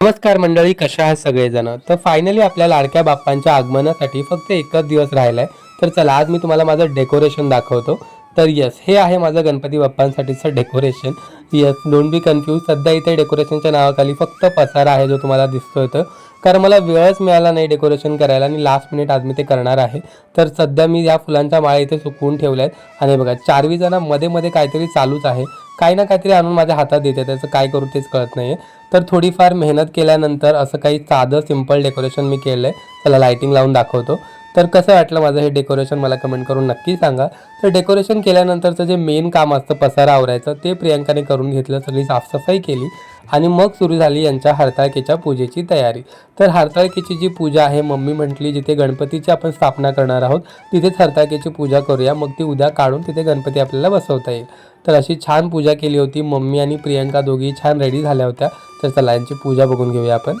नमस्कार मंडळी कशा आहात सगळेजण? तर फायनली आपल्या लाडक्या बाप्पांच्या आगमनासाठी फक्त एकच दिवस राहिलाय. तर चला आज मी तुम्हाला माझं डेकोरेशन दाखवतो. तर येस हे आहे माझं Ganpati बाप्पांसाठीचं decoration yes don't be confuse सध्या इथे डेकोरेशनच्या नावाखाली फक्त पसारा आहे जो तुम्हाला दिसतोय तर. कारण मला वेळच मिळाला नाही डेकोरेशन करायला आणि लास्ट मिनिट आज मी ते करणार आहे. तर सध्या मी या फुलांच्या माळा इथे सुकवून ठेवल्या आहेत आणि बघा चारवी जणमध्ये मध्ये काहीतरी चालूच आहे. काही ना काहीतरी आणून माझ्या हातात देते त्याचं काय करू तेच कळत नाही तर थोडीफार मेहनत केल्यानंतर असं काही साधं सिंपल डेकोरेशन मी केलं आहे त्याला लाईटिंग लावून दाखवतो. तर कसं वाटलं माझं हे डेकोरेशन मला कमेंट करून नक्की सांगा. तर डेकोरेशन केल्यानंतरचं जे मेन काम असतं पसारा आवरायचं ते प्रियंकाने करून घेतलं सगळी साफसफाई केली आणि मग सुरू झाली यांच्या हरताळकीच्या पूजेची तयारी. तर हरताळकीची जी पूजा आहे मम्मी म्हटली जिथे गणपतीची आपण स्थापना करणार आहोत तिथेच हरताळकीची पूजा करूया. मग ती उद्या काढून तिथे गणपती आपल्याला बसवता येईल. तर अशी छान पूजा केली होती मम्मी आणि प्रियंका दोघी छान रेडी झाल्या होत्या. तर चला यांची पूजा बघून घेऊया आपण.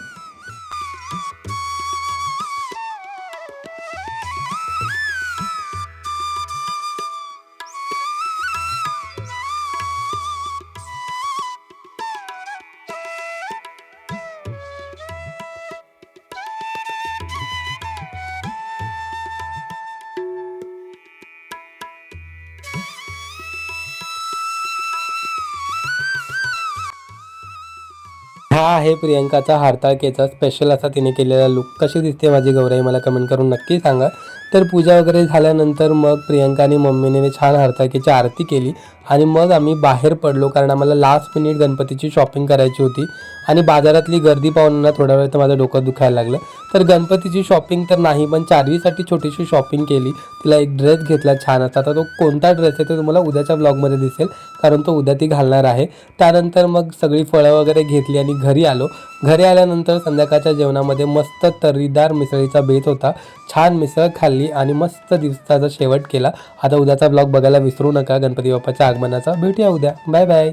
हा आहे प्रियंकाचा हारताळकेचा स्पेशल असा तिने केलेला लुक कशी दिसते माझी गौराई? मला कमेंट करून नक्की सांगा. तर पूजा वगैरे झाल्यानंतर मग प्रियंका आणि मम्मीने छान हरताळकीची आरती केली. आणि मग आम्ही बाहेर पडलो कारण आम्हाला लास्ट मिनिट गणपतीची शॉपिंग करायची होती. आणि बाजारातली गर्दी पाहून ना थोड्या वेळ तर माझं डोकं दुखायला लागलं. तर गणपतीची शॉपिंग तर नाही पण चारवीसाठी छोटीशी शॉपिंग केली. तिला एक ड्रेस घेतला छान असा. आता तो कोणता ड्रेस आहे तो तुम्हाला उद्याच्या ब्लॉगमध्ये दिसेल कारण तो उद्या ती घालणार आहे. त्यानंतर मग सगळी फळं वगैरे घेतली आणि घरी आलो. घरी आल्यानंतर संध्याकाळच्या जेवणामध्ये मस्त तर्रीदार मिसळीचा बेत होता. छान मिसळ खाल्ली. आणि मस्त दिवसाचा शेवट केला. आता उद्याचा ब्लॉग बघायला विसरू नका. गणपती बाप्पाच्या आगमनाचा. भेटूया उद्या. Bye bye